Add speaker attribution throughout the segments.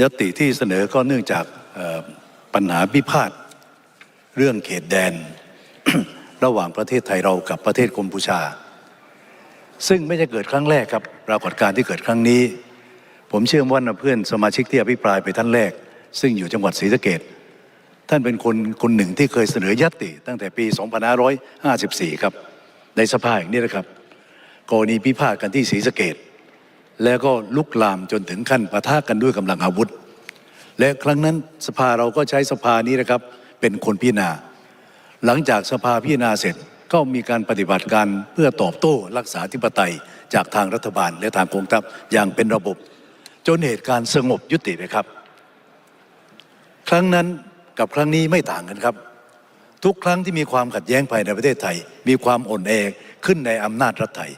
Speaker 1: ยติที่เสนอก็เนื่องจากปัญหาพิพาทเรื่องเขตแดน ระหว่างประเทศไทยเรากับประเทศกัมพูชา ซึ่งไม่ใช่เกิดครั้งแรกครับปรากฏการณ์ที่เกิดครั้งนี้ ผมเชื่อว่าเพื่อนสมาชิกที่อภิปรายไปท่านแรก ซึ่งอยู่จังหวัดศรีสะเกดท่านเป็นคนคนหนึ่งที่เคยเสนอยติ ตั้งแต่ปี 2554 ครับ ในสภาอย่างนี้นะครับกรณีพิพาทกันที่ศรีสะเกด แล้วก็ลุกลามจนถึงขั้นปะทะกันด้วยกำลังอาวุธ และครั้งนั้นสภาเราก็ใช้สภานี้นะครับเป็นคนพิจารณา หลังจากสภาพิจารณาเสร็จก็มีการปฏิบัติการเพื่อตอบโต้รักษาธิปไตยจากทางรัฐบาลและทางกองทัพอย่างเป็นระบบ จนเหตุการณ์สงบยุติไปครับ ครั้งนั้นกับครั้งนี้ไม่ต่างกันครับ ทุกครั้งที่มีความขัดแย้งภายในประเทศไทย มีความอ่อนแอขึ้นในอำนาจรัฐไทย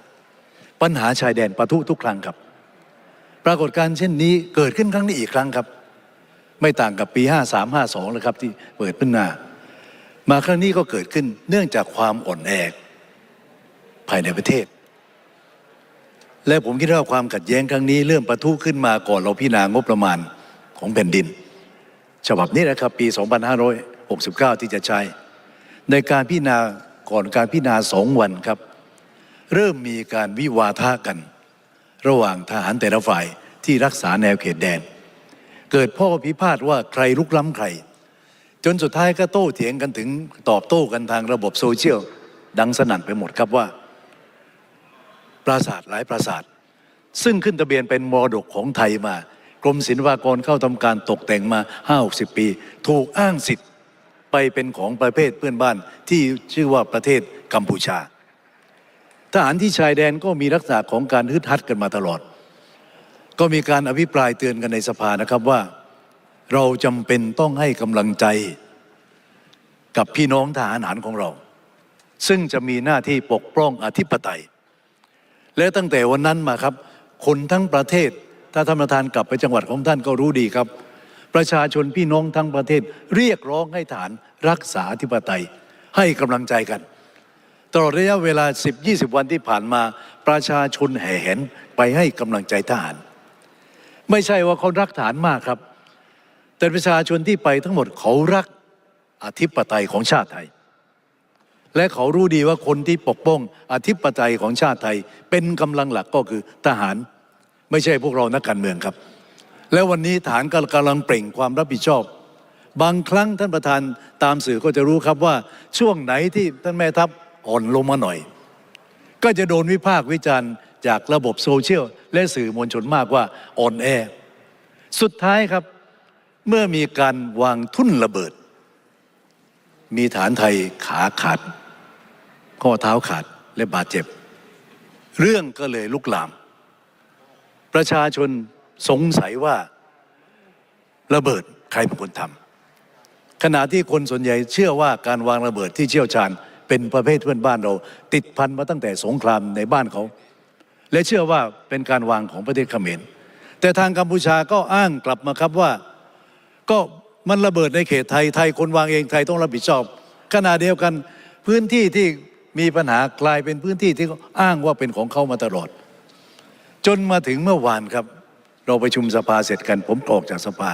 Speaker 1: ปัญหาชายแดนปะทุทุกครั้งครับ ปรากฏการณ์เช่นนี้เกิดขึ้นครั้งนี้อีกครั้งครับ ไม่ต่างกับปี 53 52เลยครับที่เปิดขึ้นมามาครั้งนี้ก็เกิดขึ้นเนื่องจากความอ่อนแอภายในประเทศ และผมคิดว่าความขัดแย้งครั้งนี้ เริ่มประทุขึ้นมาก่อนเราพิจารณางบประมาณของแผ่นดิน ฉบับนี้นะครับปี 2569 ที่จะใช้ ในการพิจารณาก่อนการพิจารณาสองวันครับ เริ่มมีการวิวาทะกัน ระหว่างทหารแต่ละฝ่ายที่รักษาแนวเขตแดน เกิดข้อพิพาทว่าใครลุกล้ำใคร จนสุดท้ายก็โต้เถียงกันถึงตอบโต้กันทางระบบโซเชียล ดังสนั่นไปหมดครับว่า ปราสาทหลายปราสาท ซึ่งขึ้นทะเบียนเป็นมรดกของไทยมากรมศิลปากรเข้าทำการตกแต่งมา5-60 ปี ถูกอ้างสิทธิ์ไปเป็นของประเภทเพื่อนบ้านที่ชื่อว่าประเทศกัมพูชา ทหารที่ชายแดนก็มีลักษณะของการฮึดฮัดกันมาตลอด ก็มีการอภิปรายเตือนกันในสภานะครับว่า เราจำเป็นต้องให้กำลังใจกับพี่น้องทหารหารของเรา ซึ่งจะมีหน้าที่ปกป้องอธิปไตย และตั้งแต่วันนั้นมาครับ คนทั้งประเทศ ถ้าท่านประธานกลับไปจังหวัดของท่านก็รู้ดีครับ ประชาชนพี่น้องทั้งประเทศ เรียกร้องให้ฐานรักษาอธิปไตยให้กำลังใจกัน ตลอดระยะเวลา 10-20 วันที่ผ่านมาประชาชนแห่แหนไปให้กำลังใจทหาร ไม่ใช่ว่าเขารักฐานมากครับ แต่ประชาชนที่ไปทั้งหมดเขารักอธิปไตยของชาติไทย และเขารู้ดีว่าคนที่ปกป้องอธิปไตยของชาติไทย เป็นกำลังหลักก็คือทหาร ไม่ใช่พวกเรานักการเมืองครับ แล้ววันนี้ฐานก็กำลังเปล่งความรับผิดชอบบางครั้งท่านประธานตามสื่อก็จะรู้ครับว่าช่วงไหนที่ท่านแม่ทัพ อ่อนลงมาหน่อย ก็จะโดนวิพากษ์วิจารณ์จากระบบโซเชียลและสื่อมวลชนมากว่าอ่อนแอ สุดท้ายครับ เมื่อมีการวางทุ่นระเบิด มีฐานไทยขาขาด ข้อเท้าขาดและบาดเจ็บ เรื่องก็เลยลุกลาม ประชาชนสงสัยว่าระเบิดใครเป็นคนทำขณะที่คนส่วนใหญ่เชื่อว่าการวางระเบิดที่เชี่ยวชาญ เป็นประเภทเพื่อนบ้านเรา ติดพันมาตั้งแต่สงครามในบ้านเขา และเชื่อว่าเป็นการวางของประเทศเขมร แต่ทางกัมพูชาก็อ้างกลับมาครับว่า ก็มันระเบิดในเขตไทยไทยคนวางเองไทยต้องรับผิดชอบขณะเดียวกันพื้นที่ที่มีปัญหากลายเป็นพื้นที่ที่อ้างว่าเป็นของเขามาตลอด จนมาถึงเมื่อวานครับ เราไปชุมสภาเสร็จกัน ผมออกจากสภา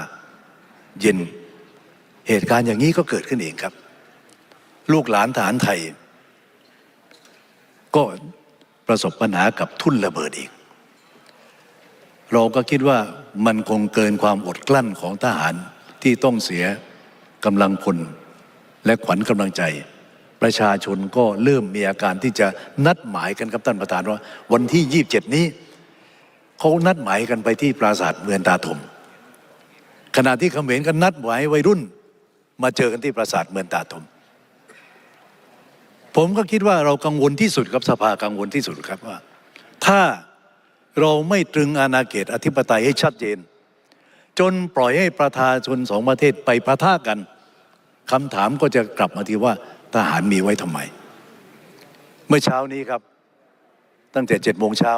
Speaker 1: เย็นเหตุการณ์อย่างนี้ก็เกิดขึ้นเองครับ ลูกหลานฐานไทย ก็ประสบปัญหากับทุ่นระเบิดอีก เราก็คิดว่ามันคงเกินความอดกลั้นของทหารที่ต้องเสียกำลังพลและขวัญกำลังใจ ประชาชนก็เริ่มมีอาการที่จะนัดหมายกันครับท่านประธานว่า วันที่ 27 นี้เขานัดหมายกันไปที่ปราสาทเมืองตาถมขณะที่เขมรกันนัดหมายวัยรุ่น มาเจอกันที่ปราสาทเมืองตาถม ผมก็คิดว่าเรากังวลที่สุดครับสภากังวลที่สุดครับว่า ถ้าเราไม่ตรึงอาณาเขตอธิปไตยให้ชัดเจน จนปล่อยให้ประชาชนสองประเทศไปประทะกันคำถามก็จะกลับมาที่ว่าทหารมีไว้ทำไม เมื่อเช้านี้ครับ ตั้งแต่เจ็ดโมงเช้า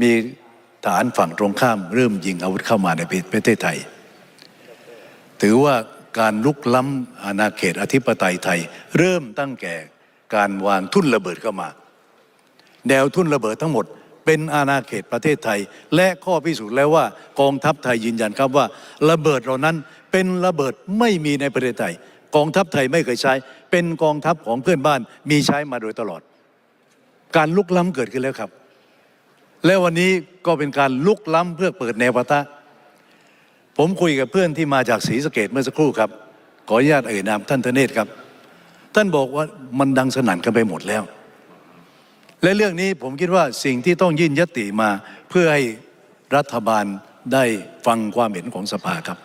Speaker 1: มีทหารฝั่งตรงข้าม เริ่มยิงอาวุธเข้ามาในประเทศไทย ถือว่า การลุกล้ำอาณาเขตอธิปไตยไทย เริ่มตั้งแต่การวางทุ่นระเบิดเข้ามา แนวทุ่นระเบิดทั้งหมด เป็นอาณาเขตประเทศไทย และข้อพิสูจน์แล้วว่ากองทัพไทยยืนยันครับว่า ระเบิดเหล่านั้นเป็นระเบิดไม่มีในประเทศไทย กองทัพไทยไม่เคยใช้ เป็นกองทัพของเพื่อนบ้านมีใช้มาโดยตลอด การลุกล้ำเกิดขึ้นแล้วครับ และวันนี้ก็เป็นการลุกล้ำเพื่อเปิดแนวปะทะ ผมคุยกับเพื่อนที่มาจากศรีสะเกดเมื่อสักครู่ครับขออนุญาตเอ่ยนามท่านธเนศครับ ท่านบอกว่ามันดังสนั่นกันไปหมดแล้ว และเรื่องนี้ผมคิดว่าสิ่งที่ต้องยื่นยติมาเพื่อให้รัฐบาลได้ฟังความเห็นของสภาครับ